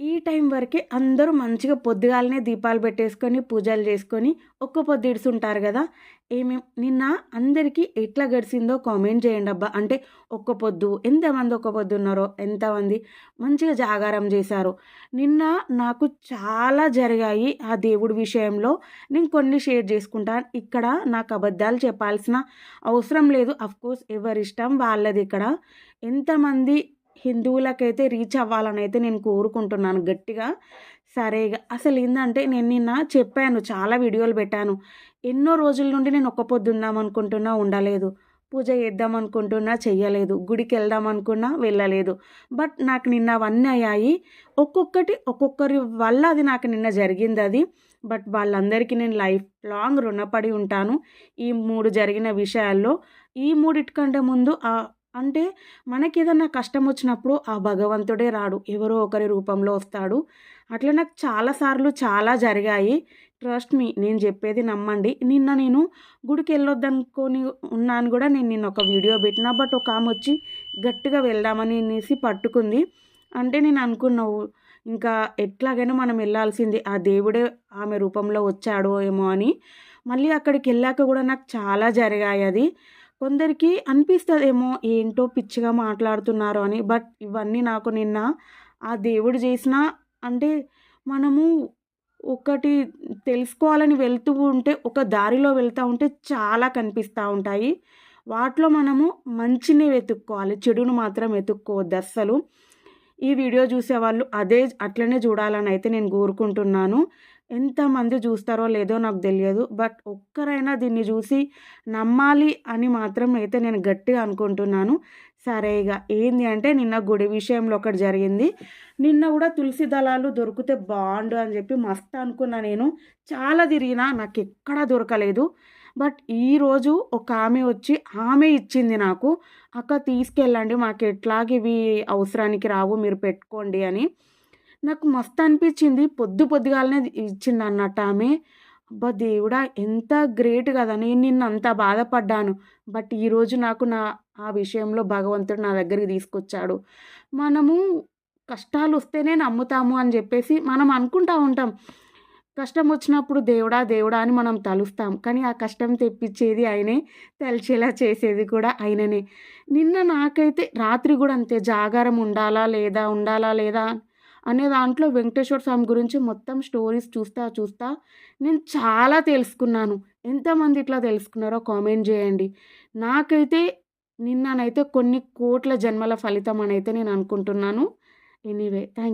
ఈ టైం వరకే అందరూ మంచిగా పొద్దుగాలనే దీపాలు పెట్టేసుకొని పూజలు చేసుకొని ఒక్క పొద్దుడుసుంటారు కదా. ఏమేం నిన్న అందరికీ ఎట్లా గడిచిందో కామెంట్ చేయండి అబ్బా. అంటే ఒక్క పొద్దు ఎంతమంది ఒక్క పొద్దు ఉన్నారో ఎంతమంది మంచిగా జాగారం చేశారు. నిన్న నాకు చాలా జరిగాయి ఆ దేవుడి విషయంలో. నేను కొన్ని షేర్ చేసుకుంటాను. ఇక్కడ నాకు అబద్ధాలు చెప్పాల్సిన అవసరం లేదు. అఫ్కోర్స్ ఎవరిష్టం వాళ్ళది ఇక్కడ. ఎంతమంది హిందువులకైతే రీచ్ అవ్వాలని అయితే నేను కోరుకుంటున్నాను గట్టిగా. సరేగా అసలు ఏంటంటే నేను నిన్న చెప్పాను చాలా వీడియోలు పెట్టాను. ఎన్నో రోజుల నుండి నేను ఒక్క పొద్దుందాం అనుకుంటున్నా ఉండలేదు. పూజ చేద్దాం అనుకుంటున్నా చెయ్యలేదు. గుడికి వెళ్దాం అనుకున్నా వెళ్ళలేదు. బట్ నాకు నిన్న అవన్నీ అయ్యాయి. ఒక్కొక్కటి ఒక్కొక్కరి వల్ల అది నాకు నిన్న జరిగింది అది. బట్ వాళ్ళందరికీ నేను లైఫ్ లాంగ్ రుణపడి ఉంటాను. ఈ మూడు జరిగిన విషయాల్లో ఈ మూడిటికంటే ముందు అంటే మనకి ఏదన్నా కష్టం వచ్చినప్పుడు ఆ భగవంతుడే రాడు. ఎవరో ఒకరి రూపంలో వస్తాడు. అట్లా నాకు చాలాసార్లు చాలా జరిగాయి. ట్రస్ట్ మీ నేను చెప్పేది నమ్మండి. నిన్న నేను గుడికి వెళ్ళొద్దనుకొని ఉన్నాను కూడా నేను నిన్న ఒక వీడియో పెట్టిన బట్ ఒక ఆమె వచ్చి గట్టిగా వెళ్దామని అనేసి పట్టుకుంది. అంటే నేను అనుకున్నావు ఇంకా ఎట్లాగైనా మనం వెళ్ళాల్సింది ఆ దేవుడే ఆమె రూపంలో వచ్చాడో ఏమో అని. మళ్ళీ అక్కడికి వెళ్ళాక కూడా నాకు చాలా జరిగాయి అది. కొందరికి అనిపిస్తుందేమో ఏంటో పిచ్చిగా మాట్లాడుతున్నారు అని బట్ ఇవన్నీ నాకు నిన్న ఆ దేవుడు చేసిన అంటే మనము ఒకటి తెలుసుకోవాలని వెళ్తూ ఉంటే ఒక దారిలో వెళ్తూ ఉంటే చాలా కనిపిస్తూ ఉంటాయి. వాటిలో మనము మంచిని వెతుక్కోవాలి చెడును మాత్రం వెతుక్కోవద్దు అస్సలు. ఈ వీడియో చూసేవాళ్ళు అదే అట్లనే చూడాలని అయితే నేను కోరుకుంటున్నాను. ఎంతమంది చూస్తారో లేదో నాకు తెలియదు. బట్ ఒక్కరైనా దీన్ని చూసి నమ్మాలి అని మాత్రం అయితే నేను గట్టిగా అనుకుంటున్నాను. సరే ఇక ఏంది అంటే నిన్న గుడి విషయంలో ఒకటి జరిగింది. నిన్న కూడా తులసి దళాలు దొరికితే బాగుండు అని చెప్పి మస్తు అనుకున్నా నేను. చాలా తిరిగినా నాకు ఎక్కడా దొరకలేదు. బట్ ఈరోజు ఒక ఆమె వచ్చి ఆమె ఇచ్చింది నాకు. అక్క తీసుకెళ్ళండి మాకు ఎట్లాగ ఇవి అవసరానికి రావు మీరు పెట్టుకోండి అని. నాకు మస్తు అనిపించింది. పొద్దు పొద్దుగాలనే ఇచ్చింది అన్నట్టు ఆమె. అబ్బా దేవుడా ఎంత గ్రేట్ కదా నేను నిన్న అంత బాధపడ్డాను. బట్ ఈరోజు నాకు నా ఆ విషయంలో భగవంతుడు నా దగ్గరికి తీసుకొచ్చాడు. మనము కష్టాలు వస్తేనే నమ్ముతాము అని చెప్పేసి మనం అనుకుంటా ఉంటాం. కష్టం వచ్చినప్పుడు దేవుడా దేవుడా అని మనం తలుస్తాం. కానీ ఆ కష్టం తెప్పించేది ఆయనే తలిచేలా చేసేది కూడా ఆయననే. నిన్న నాకైతే రాత్రి కూడా అంతే జాగారం ఉండాలా లేదా ఉండాలా లేదా అనే దాంట్లో వెంకటేశ్వర స్వామి గురించి మొత్తం స్టోరీస్ చూస్తా చూస్తా నేను చాలా తెలుసుకున్నాను. ఎంతమంది ఇట్లా తెలుసుకున్నారో కామెంట్ చేయండి. నాకైతే నిన్ననైతే కొన్ని కోట్ల జన్మల ఫలితం అని అయితే నేను అనుకుంటున్నాను. Anyway thank